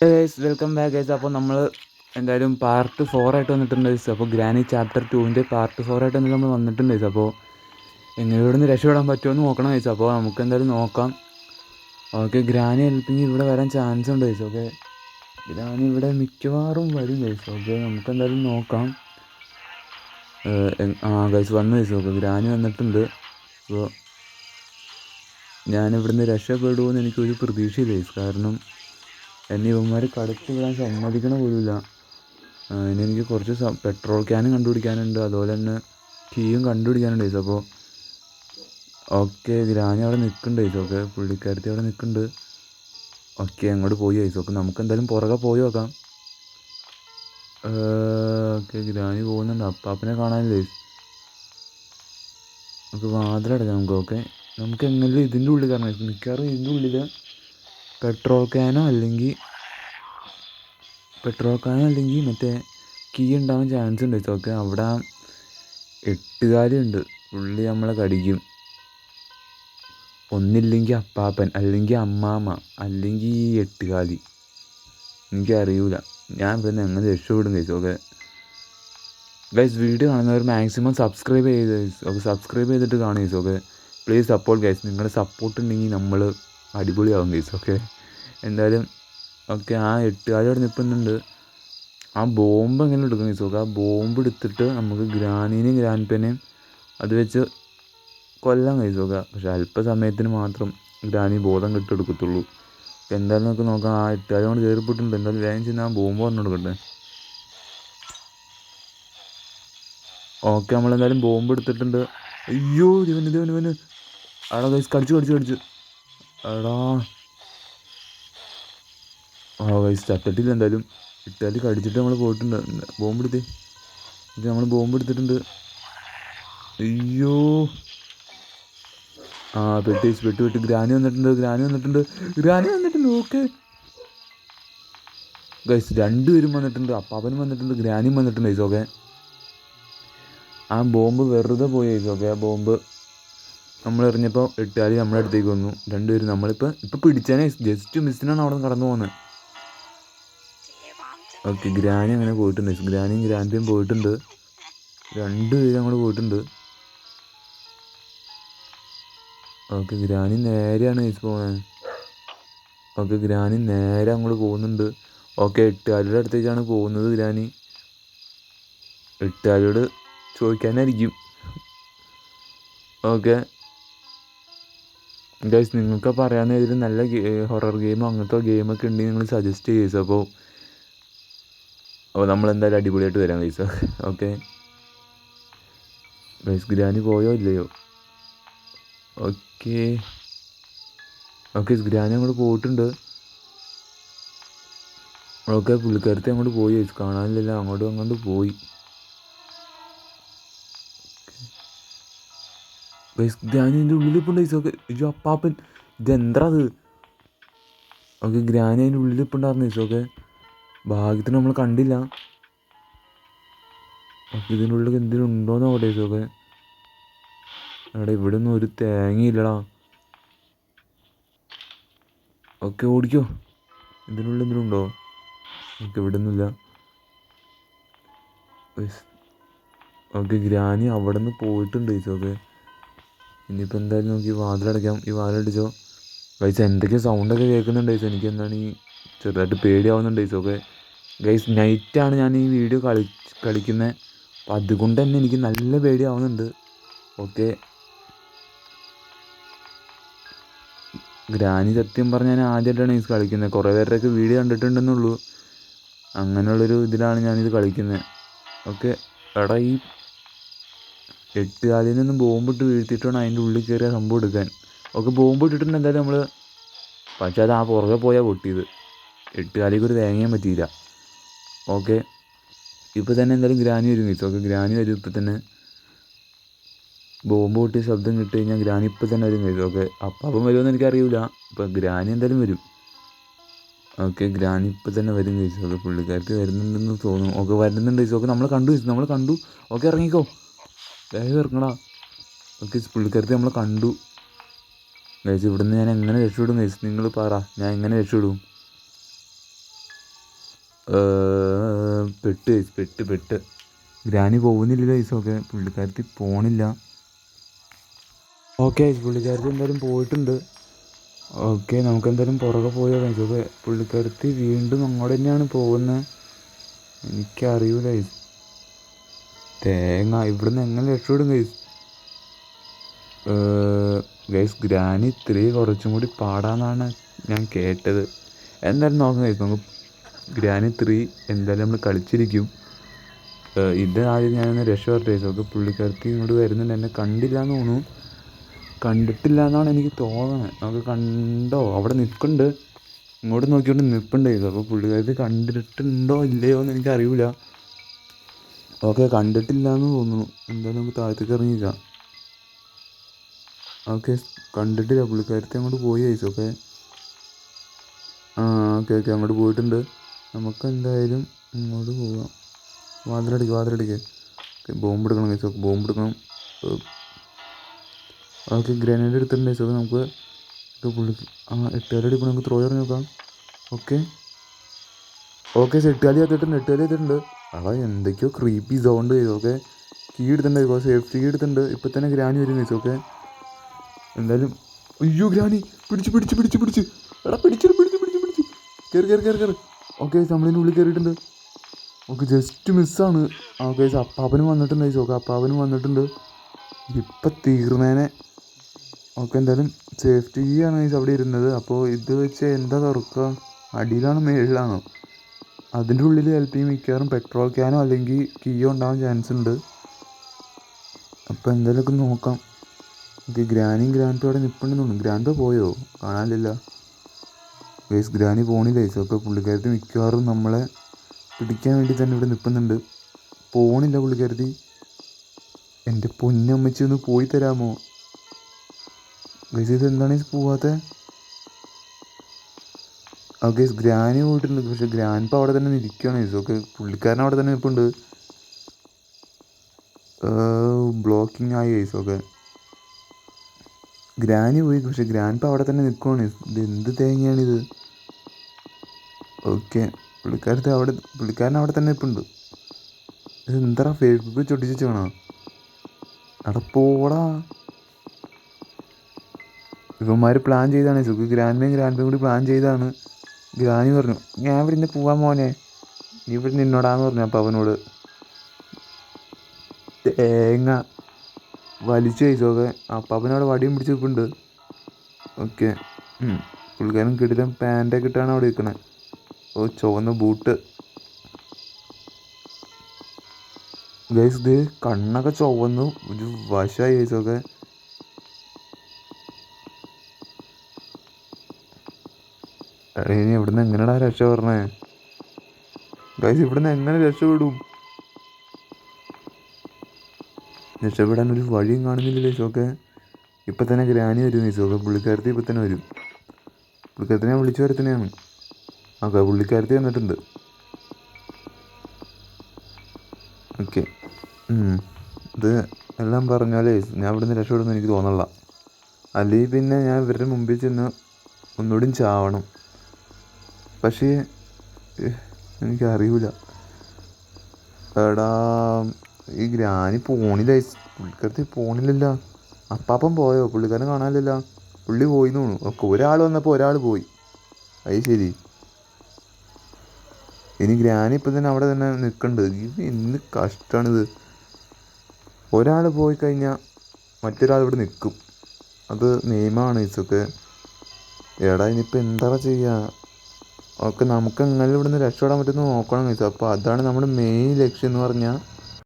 Guys welcome back guys അപ്പോൾ നമ്മൾ എന്തായാലും പാർട്ട് ഫോർ ആയിട്ട് വന്നിട്ടുണ്ട് ഗൈസ് അപ്പോൾ ഗ്രാനി ചാപ്റ്റർ ടുവിന്റെ പാർട്ട് ഫോർ ആയിട്ട് എന്തായാലും നമ്മൾ വന്നിട്ടുണ്ട് ഗൈസ് അപ്പോൾ എങ്ങനെ രക്ഷപ്പെടാൻ പറ്റുമോ എന്ന് നോക്കണം ഗൈസ് അപ്പോൾ നമുക്ക് എന്തായാലും നോക്കാം. ഓക്കെ ഗ്രാനി ഹെൽപ്പിങ് ഇവിടെ വരാൻ ചാൻസ് ഉണ്ട് ഗൈസ് ഓക്കെ ഗ്രാനി ഇവിടെ മിക്കവാറും വരും ഗൈസ് ഓക്കെ നമുക്ക് എന്തായാലും നോക്കാം. ആ ഗൈസ് വന്നു ഗൈസ് ഓക്കെ ഗ്രാനി വന്നിട്ടുണ്ട്. അപ്പോൾ ഞാൻ എന്ന് രക്ഷപ്പെടുമെന്ന് എനിക്കൊരു പ്രതീക്ഷയില്ല ഗൈസ് കാരണം എന്നെ ഇവന്മാർ കടത്തി വിടാൻ സമ്മതിക്കണ പോലുമില്ല. ഇനി എനിക്ക് കുറച്ച് പെട്രോൾ ക്യാനും കണ്ടുപിടിക്കാനുണ്ട്. അതുപോലെ തന്നെ കീയും കണ്ടുപിടിക്കാനുണ്ട് ഗൈസ് അപ്പോൾ ഓക്കെ ഗ്രാനി അവിടെ നിൽക്കുന്നുണ്ട് ഗൈസ് ഓക്കെ പുള്ളിക്കാരത്തി അവിടെ നിൽക്കുന്നുണ്ട്. ഓക്കെ അങ്ങോട്ട് പോയി ഗൈസ് ഓക്കെ നമുക്ക് എന്തായാലും പുറകെ പോയി നോക്കാം. ഓക്കെ ഗ്രാനി പോകുന്നുണ്ട്. അപ്പാപ്പനെ കാണാനില്ലേ? നമുക്ക് വാതിലടക്കാം നമുക്ക് ഓക്കെ നമുക്ക് എങ്ങനെയും ഇതിന്റെ ഉള്ളിൽ കാരണം. മിക്കവാറും ഇതിന്റെ ഉള്ളിൽ പെട്രോൾ ക്യാനോ അല്ലെങ്കിൽ പെട്രോൾ ക്യാനോ അല്ലെങ്കിൽ മറ്റേ കീ ഉണ്ടാവാൻ ചാൻസ് ഉണ്ട്. Guys. അവിടെ എട്ടുകാലുണ്ട് ഉള്ളി നമ്മളെ കടിക്കും. ഒന്നില്ലെങ്കിൽ അപ്പാപ്പൻ അല്ലെങ്കിൽ അമ്മാമ്മ അല്ലെങ്കിൽ ഈ എട്ടുകാലി. എനിക്കറിയൂല. ഞാൻ പിന്നെ എങ്ങനെ രക്ഷപ്പെടും ഗൈസ് ഓക്കെ ഗൈസ് വീഡിയോ കാണുന്നവർ മാക്സിമം സബ്സ്ക്രൈബ് ചെയ്ത് ഓക്കെ സബ്സ്ക്രൈബ് ചെയ്തിട്ട് കാണുക. ഓക്കെ പ്ലീസ് സപ്പോർട്ട് ഗൈസ് നിങ്ങളുടെ സപ്പോർട്ട് ഉണ്ടെങ്കിൽ നമ്മൾ അടിപൊളിയാവും ഗൈസ് ഓക്കെ എന്തായാലും ഓക്കെ ആ എട്ടുകാലി അവിടെ നിൽക്കുന്നുണ്ട് ആ ബോംബ് എങ്ങനെ എടുക്കും ഗൈസ് ഓക്കെ ആ ബോംബ് എടുത്തിട്ട് നമുക്ക് ഗ്രാനീനെയും ഗ്രാൻപേനെയും അത് വെച്ച് കൊല്ലാൻ കഴിച്ചു നോക്കുക പക്ഷെ അല്പസമയത്തിന് മാത്രം ഗ്രാനി ബോധം കെട്ടെടുക്കത്തുള്ളൂ എന്തായാലും നമുക്ക് നോക്കാം ആ എട്ടുകാലം കൊണ്ട് കയറിപ്പെട്ടിട്ടുണ്ട് എന്തായാലും വേഗം ചെന്ന് ആ ബോംബ് പറഞ്ഞു കൊടുക്കട്ടെ ഓക്കെ നമ്മളെന്തായാലും ബോംബ് എടുത്തിട്ടുണ്ട്. അയ്യോ ഇവന് ഇവന് ഇവന് അവിടെ കടിച്ചു കടിച്ചു കടിച്ചു. എടാ. ആ വൈസ് തട്ടിട്ടില്ല എന്തായാലും ഇട്ടാലി കടിച്ചിട്ട് നമ്മൾ പോയിട്ടുണ്ട്. ബോംബ് എടുത്തേ. ഇത് നമ്മൾ ബോംബ് എടുത്തിട്ടുണ്ട്. അയ്യോ. ആ പെട്ടി പെട്ടി പെട്ടി. ഗ്രാനി വന്നിട്ടുണ്ട് ഗ്രാനി വന്നിട്ടുണ്ട് ഗ്രാനി വന്നിട്ടുണ്ട് ഓക്കെ ഗൈസ് രണ്ടുപേരും വന്നിട്ടുണ്ട് അപ്പാപ്പനും വന്നിട്ടുണ്ട് ഗ്രാനിയും വന്നിട്ടുണ്ട് ഗൈസ് ഓക്കെ ആ ബോംബ് വെറുതെ പോയി ഗൈസ് ഓക്കെ ആ ബോംബ് നമ്മൾ എറിഞ്ഞപ്പോൾ എട്ടുകാലി നമ്മുടെ അടുത്തേക്ക് വന്നു. രണ്ടുപേരും നമ്മളിപ്പോൾ ഇപ്പോൾ പിടിച്ചാനേ. ജസ്റ്റ് മിസ്സിനാണ് അവിടെ നിന്ന് കടന്നു പോകുന്നത് ഓക്കെ ഗ്രാനി അങ്ങനെ പോയിട്ടുണ്ട്. ഗ്രാനിയും ഗ്രാൻഡിയും പോയിട്ടുണ്ട്. രണ്ടുപേരും അങ്ങോട്ട് പോയിട്ടുണ്ട്. ഓക്കെ ഗ്രാനി നേരെയാണ് ഗൈസ് പോകുന്നത് ഓക്കെ ഗ്രാനി നേരെ അങ്ങോട്ട് പോകുന്നുണ്ട്. ഓക്കെ എട്ടുകാലിയുടെ അടുത്തേക്കാണ് പോകുന്നത് ഗ്രാനി. എട്ടുകാലിയോട് ചോദിക്കാനായിരിക്കും. ഓക്കെ ഗൈസ് നിങ്ങൾക്ക് പറയാവുന്ന ഏതെങ്കിലും നല്ല ഹൊറർ ഗെയിമോ അങ്ങനത്തെ ഗെയിമൊക്കെ ഉണ്ടെങ്കിൽ നിങ്ങൾ സജസ്റ്റ് ചെയ്യും അപ്പോൾ അപ്പോൾ നമ്മൾ എന്തായാലും അടിപൊളിയായിട്ട് വരാം ഗൈസ് ഓക്കെ ഗൈസ് ഗ്രാനി പോയോ ഇല്ലയോ? ഓക്കെ ഓക്കെ ഗ്രാനി അങ്ങോട്ട് പോയിട്ടുണ്ട്. ഓക്കെ പുള്ളിക്കാരത്തെ അങ്ങോട്ട് പോയി ഗൈസ് കാണാനില്ലല്ലോ. അങ്ങോട്ടും അങ്ങോട്ട് പോയി. ഗൈസ് ഗ്രാനി ഉള്ളിൽ ഇപ്പം ഗൈസ് ഓക്കെ അയ്യോ അപ്പാപ്പൻ. ഇതെന്താ അത് ഓക്കെ ഗ്രാനി അതിന്റെ ഉള്ളിൽ ഇപ്പം ഉണ്ടായിരുന്നു ഗൈസ് ഓക്കെ ഭാഗ്യത്തിന് നമ്മൾ കണ്ടില്ല. ഓക്കെ ഇതിന്റെ ഉള്ളിൽ എന്തെങ്കിലും ഉണ്ടോയെന്ന് അവിടെ ഗൈസ് ഓക്കെ എടാ ഇവിടെ ഒന്നും ഒരു തേങ്ങയില്ലടാ ഓക്കെ ഓടിക്കോ. ഇതിനുള്ളിൽ എന്തെങ്കിലും ഉണ്ടോ? ഓക്കെ ഇവിടെ ഒന്നുമില്ല ഓക്കെ ഗ്രാനി അവിടെ നിന്ന് പോയിട്ടുണ്ട് ഓക്കെ ഇനിയിപ്പോൾ എന്തായാലും നമുക്ക് ഈ വാതിലടയ്ക്കാം ഈ വാതിലടിച്ചോ ഗൈസ് എന്തൊക്കെയോ സൗണ്ടൊക്കെ കേൾക്കുന്നുണ്ട് ഗൈസ് എനിക്ക് എന്താണ് ഈ ചെറുതായിട്ട് പേടിയാവുന്നുണ്ട് ഗൈസ് ഓക്കെ ഗൈസ് നൈറ്റാണ് ഞാൻ ഈ വീഡിയോ കളി കളിക്കുന്നത് അപ്പം അതുകൊണ്ട് തന്നെ എനിക്ക് നല്ല പേടിയാവുന്നുണ്ട്. ഓക്കെ ഗ്രാനി സത്യം പറഞ്ഞാൽ ഞാൻ ആദ്യമായിട്ടാണ് ഗൈസ് കളിക്കുന്നത് കുറേ പേരുടെയൊക്കെ വീഡിയോ കണ്ടിട്ടുണ്ടെന്നുള്ളൂ അങ്ങനെയുള്ളൊരു ഇതിലാണ് ഞാനിത് കളിക്കുന്നത് ഓക്കെ എടാ ഈ എട്ട് കാലിൽ നിന്ന് ബോംബിട്ട് വേണം അതിന്റെ ഉള്ളിൽ കയറിയ സംഭവം എടുക്കാൻ. ഓക്കെ ബോംബ് ഇട്ടിട്ടുണ്ട് എന്തായാലും നമ്മൾ പക്ഷേ അത് ആ പുറകെ പോയാൽ പൊട്ടിയത്. എട്ട് കാലിക്ക് ഒരു തേങ്ങയും പറ്റിയില്ല. ഓക്കെ. ഇപ്പോൾ തന്നെ എന്തായാലും ഗ്രാനി വരും കഴിച്ചു ഓക്കെ ഗ്രാനി വരും. ഇപ്പം തന്നെ ബോംബ് പൊട്ടിയ ശബ്ദം കിട്ടി കഴിഞ്ഞാൽ ഗ്രാനി ഇപ്പം തന്നെ വരും കഴിച്ചു ഓക്കെ. അപ്പം വരുമെന്ന് എനിക്കറിയില്ല ഇപ്പം ഗ്രാനി എന്തായാലും വരും. ഓക്കെ. ഗ്രാനി ഇപ്പം തന്നെ വരും കഴിച്ചു ഓക്കെ പുള്ളിക്കാർക്ക് വരുന്നുണ്ടെന്ന് തോന്നുന്നു. ഓക്കെ വരുന്നുണ്ട് കഴിച്ചു ഓക്കെ നമ്മൾ കണ്ടു നമ്മൾ കണ്ടു. ഓക്കെ ഇറങ്ങിക്കോ. വേഗം ഇറങ്ങടാ. ഓക്കെ പുള്ളിക്കാരത്തെ നമ്മൾ കണ്ടു. ഗൈസ് ഇവിടുന്ന് ഞാൻ എങ്ങനെ രക്ഷപ്പെടും ഗൈസ്? നിങ്ങൾ പറ ഞാൻ എങ്ങനെ രക്ഷപ്പെടും? പെട്ട് ഗൈസ് പെട്ട് പെട്ട്. ഗ്രാനി പോകുന്നില്ല ഗൈസ് ഓക്കെ. പുള്ളിക്കാരത്തി പോണില്ല. ഓക്കെ പുള്ളിക്കാരത്തി എന്തായാലും പോയിട്ടുണ്ട്. ഓക്കെ നമുക്ക് എന്തായാലും പുറകെ പോയോ ഗൈസ്? ഓക്കെ പുള്ളിക്കാരത്തി വീണ്ടും അങ്ങോട്ട് തന്നെയാണ് പോകുന്നത്. എനിക്കറിയൂല ഗൈസ്. തേങ്ങ ഇവിടുന്ന് എങ്ങനെ രക്ഷപ്പെടും ഗൈസ് ഗൈസ് ഗ്രാനി ഇത്രയും കുറച്ചും കൂടി പാടാന്നാണ് ഞാൻ കേട്ടത്. എന്തായാലും നോക്കാം ഗൈസ് നമുക്ക് ഗ്രാനി ത്രീ എന്തായാലും നമ്മൾ കളിച്ചിരിക്കും. ഇത് ആദ്യം ഞാനൊന്ന് രക്ഷപ്പെട്ടു ഗൈസ് ഒക്കെ പുള്ളിക്കാരത്തി ഇങ്ങോട്ട് വരുന്നുണ്ട്. എന്നെ കണ്ടില്ല എന്ന് തോന്നുന്നു. കണ്ടിട്ടില്ല എന്നാണ് എനിക്ക് തോന്നുന്നത് നമുക്ക് കണ്ടോ? അവിടെ നിൽക്കുന്നുണ്ട് ഇങ്ങോട്ട് നോക്കിക്കൊണ്ട് നിൽപ്പുണ്ട് ഗൈസ് അപ്പോൾ പുള്ളിക്കാരത്തി കണ്ടിട്ടുണ്ടോ ഇല്ലയോ എന്ന് എനിക്ക് അറിയില്ല ഓക്കെ കണ്ടിട്ടില്ല എന്ന് തോന്നുന്നു. എന്തായാലും നമുക്ക് താഴത്തേക്ക് ഇറങ്ങിക്കാം ഓക്കെ കണ്ടിട്ടില്ല. പുള്ളിക്കാരത്തി അങ്ങോട്ട് പോയി അയച്ചു ഓക്കെ. ആ ഓക്കെ ഓക്കെ. അങ്ങോട്ട് പോയിട്ടുണ്ട്. നമുക്ക് എന്തായാലും ഇങ്ങോട്ട് പോവാം വാതിലടിക്ക് വാതിലടിക്ക്. ഓക്കെ ബോംബ് എടുക്കണം കഴിച്ചു ഓക്കെ ബോംബ് എടുക്കണം. ഓക്കെ. ഗ്രനേഡ് എടുത്തിട്ടുണ്ട് ഗൈസ് നമുക്ക് പുള്ളി ആ എട്ടുകാലി നമുക്ക് ത്രോ എറിഞ്ഞ് നോക്കാം. ഓക്കെ. ഓക്കെ എട്ടുകാലി എത്തിയിട്ടുണ്ട് എട്ടുകാലി എത്തിയിട്ടുണ്ട് അതാ എന്തൊക്കെയോ ക്രീപ്പി സൗണ്ട് ചെയ്തു ഓക്കെ കീ എടുത്തിട്ടുണ്ട് ഇപ്പോൾ സേഫ്റ്റി എടുത്തിട്ടുണ്ട്. ഇപ്പം തന്നെ ഗ്രാനി വരും ഗൈസ് ഓക്കെ എന്തായാലും അയ്യോ ഗ്രാനി! പിടിച്ച് പിടിച്ച് പിടിച്ച് പിടിച്ച്. എടാ പിടിച്ചു പിടിച്ച് പിടിച്ച് പിടിച്ച് കയറി കയറി കയറി കയറി ഓക്കെ നമ്മളിതിന്റെ ഉള്ളിൽ കയറിയിട്ടുണ്ട് ഓക്കെ ജസ്റ്റ് മിസ്സാണ് ഓക്കെ അപ്പാപ്പനും വന്നിട്ടുണ്ട് ഓക്കെ അപ്പാപ്പനും വന്നിട്ടുണ്ട്. ഇപ്പം തീർന്നേനെ. ഓക്കെ എന്തായാലും സേഫ്റ്റി ആണ് അവിടെ ഇരുന്നത്. അപ്പോൾ ഇത് വെച്ച് എന്താ തുറക്കുക? അടിയിലാണോ? മേളിലാണോ? അതിന്റെ ഉള്ളിൽ ചിലപ്പോൾ മിക്കവാറും പെട്രോൾ ക്യാനോ അല്ലെങ്കിൽ കീയോ ഉണ്ടാവാൻ ചാൻസ് ഉണ്ട്. അപ്പോൾ എന്തായാലും നോക്കാം. ഓക്കെ ഗ്രാനിയും ഗ്രാൻഡും അവിടെ നിൽപ്പുണ്ടെന്ന് ഗ്രാൻഡോ പോയോ? കാണാനില്ല. ഗൈസ് ഗ്രാനി പോണില്ല? ഗൈസ് ഒക്കെ പുള്ളിക്കാരത്തി മിക്കവാറും നമ്മളെ പിടിക്കാൻ വേണ്ടി തന്നെ ഇവിടെ നിൽക്കുന്നുണ്ട് പോണില്ല പുള്ളിക്കാരത്തി. എന്റെ പൊന്നമ്മച്ചി ഒന്ന് പോയി തരാമോ? ഗൈസ് ഇത് പോവാത്തത് ഗൈസ് ഗ്രാനി പോയിട്ടുണ്ട് പക്ഷെ ഗ്രാൻഡ് അവിടെ തന്നെ ഇരിക്കുകയാണ് ഗൈസ് ഓക്കെ പുള്ളിക്കാരൻ അവിടെ തന്നെ നിൽപ്പുണ്ട്. ബ്ലോക്കിംഗ് ആയി. ഗൈസ് ഓക്കെ ഗ്രാനി പോയി. പക്ഷെ ഗ്രാൻഡ് അവിടെ തന്നെ നിൽക്കുകയാണ്. ഇത് എന്ത് തേങ്ങയാണിത് ഓക്കെ പുള്ളിക്കാരത്തെ അവിടെ പുള്ളിക്കാരൻ അവിടെ തന്നെ നിൽപ്പുണ്ട്. ഇത് എന്താ ഫേസ്ബുക്കിൽ ചൊട്ടിച്ച് വേണോ അവിടെ പോടാ. ഇവന്മാർ പ്ലാൻ ചെയ്താണ്. സുഖ ഗ്രാൻഡ് ഗ്രാൻഡും കൂടി പ്ലാൻ ചെയ്താണ്. ഗ്രാനി പറഞ്ഞു ഞാൻ ഇവിടെ നിന്ന് പോവാൻ മോനെ. നീ ഇവിടെ നിന്നോടാന്ന് പറഞ്ഞു അപ്പം അവനോട്. തേങ്ങ വലിച്ചു കഴിച്ചോക്കെ അവനോട് വടിയും പിടിച്ച് നിൽപ്പുണ്ട്. ഓക്കെ. പുള്ളിക്കാരൻ കിടിലം പാന്റൊക്കെ ഇട്ടാണ് അവിടെ നിൽക്കണത് ഓ ചുവന്ന ബൂട്ട്. ഗൈസ് ഇത് കണ്ണൊക്കെ ചുവന്നു. ഒരു വശമായി ഗൈസൊക്കെ ഇനി ഇവിടുന്ന് എങ്ങനെയാടാ രക്ഷ പറഞ്ഞേ ഗൈസ് ഇവിടുന്ന് എങ്ങനെ രക്ഷപ്പെടും? രക്ഷപ്പെടാൻ ഒരു വഴിയും കാണുന്നില്ല ലേശമൊക്കെ ഇപ്പം തന്നെ ഗ്രാനി വരും ലേശമൊക്കെ പുള്ളിക്കാരത്തി ഇപ്പം തന്നെ വരും. പുള്ളിക്കാരത്തിനെ വിളിച്ചു വരത്തിനെയാണ്. ഓക്കെ പുള്ളിക്കാരത്തി വന്നിട്ടുണ്ട്. ഓക്കെ ഇത് എല്ലാം പറഞ്ഞാലേ ഞാൻ ഇവിടുന്ന് രക്ഷപ്പെടുമെന്ന് എനിക്ക് തോന്നണില്ല. അല്ലെങ്കിൽ പിന്നെ ഞാൻ ഇവരുടെ മുമ്പിൽ ചെന്ന് ഒന്നുകൂടി ചാവണം. പക്ഷേ എനിക്കറിയില്ല എനിക്കറിയൂല. എടാ ഈ ഗ്രാനി പോണില്ല? പുള്ളിക്കാരത്തി പോണില്ലല്ലോ. അപ്പാപ്പൻ പോയോ? പുള്ളിക്കാരൻ കാണാനില്ലല്ലോ. പുള്ളി പോയി എന്ന് തോന്നുന്നു. ഒക്കെ ഒരാൾ വന്നപ്പോൾ ഒരാൾ പോയി. അത് ശരി. ഇനി ഗ്രാനി ഇപ്പം തന്നെ അവിടെ തന്നെ നിൽക്കുന്നുണ്ട് ഇത് എന്ത് കഷ്ടമാണിത് ഒരാൾ പോയി കഴിഞ്ഞാൽ മറ്റൊരാൾ ഇവിടെ നിൽക്കും. അത് നിയമമാണ് ഇതൊക്കെ എടാ ഇനിയിപ്പോൾ എന്താ ചെയ്യുക ഒക്കെ നമുക്ക് എങ്ങനെ ഇവിടുന്ന് രക്ഷപ്പെടാൻ പറ്റുമെന്ന് നോക്കണം ഗൈസ്. അപ്പോൾ അതാണ് നമ്മുടെ മെയിൻ ലക്ഷ്യം എന്ന് പറഞ്ഞാൽ